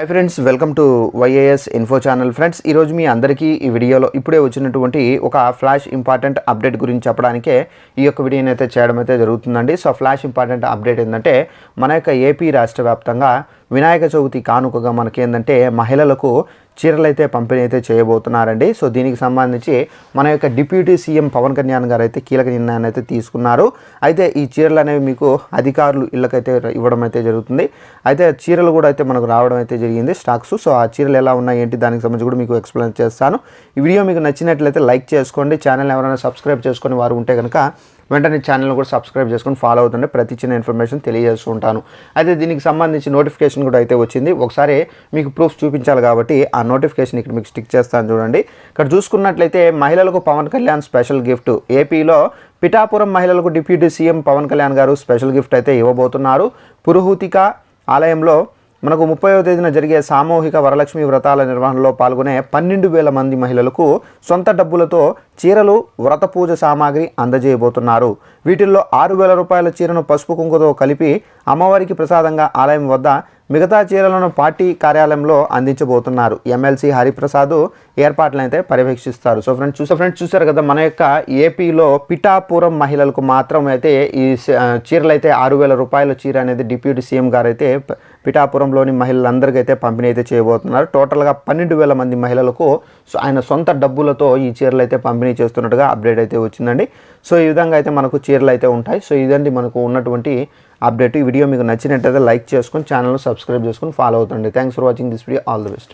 Hi friends welcome to YAS info channel friends ఈరోజు మీ అందరికీ ఈ వీడియోలో ఇప్పుడే వచ్చినటువంటి ఒక ఫ్లాష్ ఇంపార్టెంట్ అప్డేట్ గురించి చెప్పడానికే ఈ యొక్క వీడియోని అయితే చేయడం అయితే జరుగుతుందండి. సో ఫ్లాష్ ఇంపార్టెంట్ అప్డేట్ ఏంటంటే మన యొక్క ఏపీ రాష్ట్ర వ్యాప్తంగా వినాయక చవితి కానుకగా మనకేందంటే మహిళలకు చీరలు అయితే పంపిణీ అయితే చేయబోతున్నారండి. సో దీనికి సంబంధించి మన యొక్క డిప్యూటీ సీఎం పవన్ కళ్యాణ్ గారు అయితే కీలక నిర్ణయాన్ని అయితే తీసుకున్నారు. అయితే ఈ చీరలు అనేవి మీకు అధికారులు ఇళ్ళకైతే ఇవ్వడం అయితే జరుగుతుంది. అయితే చీరలు కూడా అయితే మనకు రావడం అయితే జరిగింది స్టాక్స్. సో ఆ చీరలు ఎలా ఉన్నాయి ఏంటి దానికి సంబంధించి కూడా మీకు ఎక్స్ప్లెయిన్ చేస్తాను. ఈ వీడియో మీకు నచ్చినట్లయితే లైక్ చేసుకోండి. ఛానల్ ఎవరైనా సబ్స్క్రైబ్ చేసుకొని వారు ఉంటే కనుక వెంటనే ఛానల్ కూడా సబ్స్క్రైబ్ చేసుకొని ఫాలో అవుతుంటే ప్రతి చిన్న ఇన్ఫర్మేషన్ తెలియజేస్తూ ఉంటాను. అయితే దీనికి సంబంధించి నోటిఫికేషన్ కూడా అయితే వచ్చింది. ఒకసారి మీకు ప్రూఫ్ చూపించాలి కాబట్టి ఆ నోటిఫికేషన్ ఇక్కడ మీకు స్టిక్ చేస్తాను చూడండి. ఇక్కడ చూసుకున్నట్లయితే మహిళలకు పవన్ కళ్యాణ్ స్పెషల్ గిఫ్ట్ ఏపీలో పిఠాపురం మహిళలకు డిప్యూటీ సీఎం పవన్ కళ్యాణ్ గారు స్పెషల్ గిఫ్ట్ అయితే ఇవ్వబోతున్నారు. పురుహూతిక ఆలయంలో మనకు ముప్పైవ తేదీన జరిగే సామూహిక వరలక్ష్మి వ్రతాల నిర్వహణలో పాల్గొనే పన్నెండు వేల మంది మహిళలకు సొంత డబ్బులతో చీరలు వ్రత పూజ సామాగ్రి అందజేయబోతున్నారు. వీటిల్లో ఆరు వేల రూపాయల చీరను పసుపు కుంకుతో కలిపి అమ్మవారికి ప్రసాదంగా ఆలయం వద్ద మిగతా చీరలను పార్టీ కార్యాలయంలో అందించబోతున్నారు. ఎమ్మెల్సీ హరిప్రసాద్ ఏర్పాట్లను అయితే పర్యవేక్షిస్తారు. సో ఫ్రెండ్స్ చూసే ఫ్రెండ్స్ చూసారు కదా మన యొక్క ఏపీలో పిఠాపురం మహిళలకు మాత్రం అయితే ఈ చీరలు అయితే ఆరు వేల రూపాయల చీర అనేది డిప్యూటీ సీఎం గారు అయితే పిఠాపురంలోని మహిళలందరికీ అయితే పంపిణీ అయితే చేయబోతున్నారు. టోటల్గా పన్నెండు వేల మంది మహిళలకు సో ఆయన సొంత డబ్బులతో ఈ చీరలు అయితే పంపిణీ చేస్తున్నట్టుగా అప్డేట్ అయితే వచ్చిందండి. సో ఈ విధంగా అయితే మనకు చీరలు అయితే ఉంటాయి. సో ఇదండి మనకు ఉన్నటువంటి అప్డేట్ ఈ వీడియో మీకు నచ్చినట్టయితే లైక్ చేసుకొని ఛానల్ సబ్స్క్రైబ్ చేసుకొని ఫాలో అవుతుంది thanks for watching this video all the best